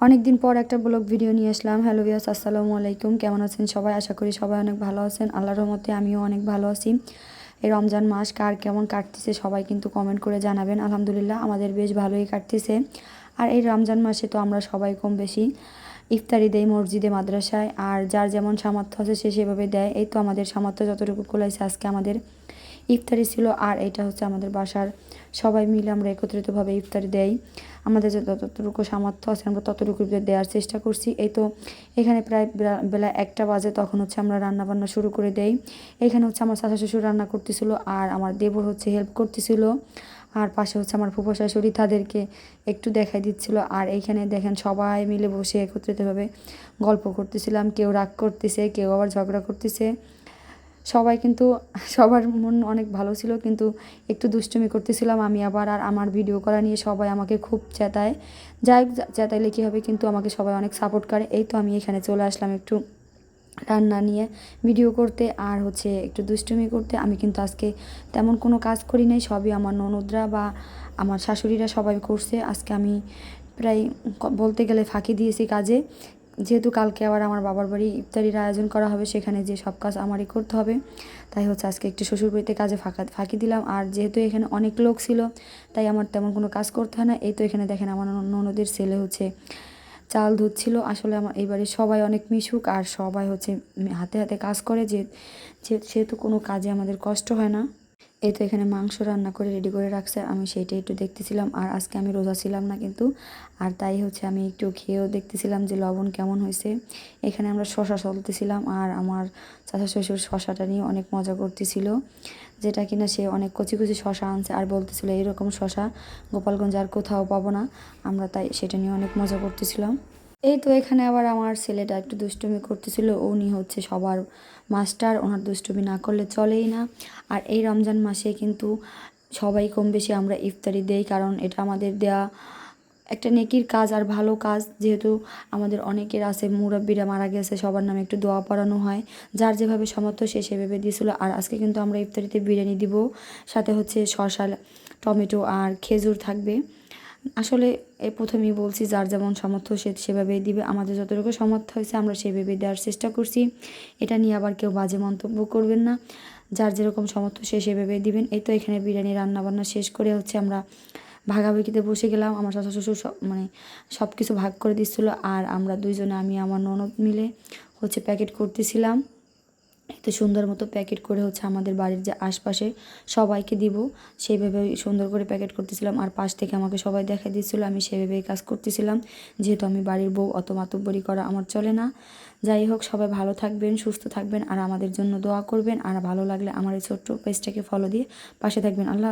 অনেক দিন পর একটা ব্লগ ভিডিও নিয়ে আসলাম। হ্যালো বিয়াস আসসালামু আলাইকুম। কেমন আছেন সবাই? আশা করি সবাই অনেক ভালো আছেন। আল্লাহর রহমতে আমিও অনেক ভালো আছি। এই রমজান মাস কার কেমন কাটতেছে সবাই কিন্তু কমেন্ট করে জানাবেন। আলহামদুলিল্লাহ আমাদের বেশ ভালোই কাটতেছে। আর এই রমজান মাসে তো আমরা সবাই কম বেশি ইফতারি দেয় মসজিদে, মাদ্রাসায়। আর যার যেমন সামর্থ্য আছে সে সেভাবে দেয়। এই তো আমাদের সামর্থ্য যতটুকু কুলাইছে আজকে আমাদের ইফতারি ছিল। আর এটা হচ্ছে আমাদের বাসার সবাই মিলে আমরা একত্রিতভাবে ইফতারি দেই। আমাদের যে যতটুকু সামর্থ্য আছে আমরা ততটুকু দেওয়ার চেষ্টা করছি। এই তো এখানে প্রায় বেলা একটা বাজে, তখন হচ্ছে আমরা রান্না বান্না শুরু করে দেই। এখানে হচ্ছে আমার শাশা শ্বশুর রান্না করতেছিল আর আমার দেবর হচ্ছে হেল্প করতেছিল। আর পাশে হচ্ছে আমার ফুফো শাশুড়ি তাদেরকে একটু দেখাই দিচ্ছিল। আর এইখানে দেখেন সবাই মিলে বসে একত্রিতভাবে গল্প করতেছিলাম। কেউ রাগ করতেছে, কেউ আবার ঝগড়া করতেছে। সবাই কিন্তু, সবার মন অনেক ভালো ছিল, কিন্তু একটু দুষ্টুমি করতেছিলাম আমি আবার, আর আমার ভিডিও করা নিয়ে সবাই আমাকে খুব চেতায়। যাই চেতাইলে কী হবে কিন্তু আমাকে সবাই অনেক সাপোর্ট করে। এই তো আমি এখানে চলে আসলাম একটু রান্না নিয়ে ভিডিও করতে, আর হচ্ছে একটু দুষ্টুমি করতে। আমি কিন্তু আজকে তেমন কোনো কাজ করি নাই, সবই আমার ননদরা বা আমার শাশুড়িরা সবাই করছে। আজকে আমি প্রায় বলতে গেলে ফাঁকি দিয়েছি কাজে। যেহেতু কালকে আবার আমার বাবার বাড়ি ইফতারির আয়োজন করা হবে, সেখানে যে সব কাজ আমারই করতে হবে। তাই হচ্ছে আজকে একটু শ্বশুরবাড়িতে কাজে ফাঁকা, ফাঁকি দিলাম। আর যেহেতু এখানে অনেক লোক ছিল, তাই আমার তেমন কোনো কাজ করতে হয় না। এই তো এখানে দেখেন আমার ননদের ছেলে হচ্ছে চাল ধুচ্ছিল। আসলে আমার এই বাড়ির সবাই অনেক মিশুক আর সবাই হচ্ছে হাতে হাতে কাজ করে। যে, সেহেতু কোনো কাজে আমাদের কষ্ট হয় না। এই তো এখানে মাংস রান্না করে রেডি করে রাখছে। আমি সেইটাই একটু দেখতেছিলাম, আর আজকে আমি রোজা ছিলাম না কিন্তু। আর তাই হচ্ছে আমি একটু খেয়েও দেখতেছিলাম যে লবণ কেমন হয়েছে। এখানে আমরা শশা চলতেছিলাম আর আমার চাচা শ্বশুর শশাটা নিয়ে অনেক মজা করতেছিল, যেটা কিনা সে অনেক কচি কচি শশা আনছে আর বলতেছিল, এইরকম শশা গোপালগঞ্জ আর কোথাও পাবো না। আমরা তাই সেটা নিয়ে অনেক মজা করতেছিলাম। এই তো এখানে আবার আমার ছেলেটা একটু দুষ্টুমি করতেছিল। উনি হচ্ছে সবার মাস্টার, ওনার দুষ্টুমি না করলে চলেই না। আর এই রমজান মাসে কিন্তু সবাই কম বেশি আমরা ইফতারি দেই, কারণ এটা আমাদের দেয়া একটা নেকির কাজ আর ভালো কাজ। যেহেতু আমাদের অনেকের আছে, মুরব্বীরা মারা গেছে, সবার নামে একটু দোয়া পড়ানো হয়। যার যেভাবে সমর্থ সে সেভাবে দিয়েছিল। আর আজকে কিন্তু আমরা ইফতারিতে বিরিয়ানি দিব। সাথে হচ্ছে শসা টমেটো আর খেজুর থাকবে। আসলে এই প্রথমেই বলছি, যার যেমন সামর্থ্য সে সেভাবেই দিবে। আমাদের যতটুকু সামর্থ্য হয়েছে, আমরা সেভাবে দেওয়ার চেষ্টা করছি। এটা নিয়ে আবার কেউ বাজে মন্তব্য করবেন না। যার যেরকম সামর্থ্য সে সেভাবেই দিবেন। এই তো এখানে বিরিয়ানি রান্নাবান্না শেষ করে হচ্ছে আমরা ভাগাভাগিতে বসে গেলাম। আমার শাশু শ্বশুর সব মানে সব কিছু ভাগ করে দিচ্ছিল। আর আমরা দুইজনে, আমি, আমার ননদ মিলে হচ্ছে প্যাকেট করতেছিলাম। এত সুন্দর মতো প্যাকেট করে হচ্ছে আমাদের বাড়ির যে আশপাশে সবাইকে দিব। সেইভাবে সুন্দর করে প্যাকেট করতেছিলাম আর পাশ থেকে আমাকে সবাই দেখা দিচ্ছিল আমি সেভাবেই কাজ করতেছিলাম। যেহেতু আমি বাড়ির বউ, অত মাতব্বরি করা আমার চলে না। যাই হোক, সবাই ভালো থাকবেন, সুস্থ থাকবেন আর আমাদের জন্য দোয়া করবেন। আর ভালো লাগলে আমার এই ছোট্ট পেজটাকে ফলো দিয়ে পাশে থাকবেন। আল্লাহ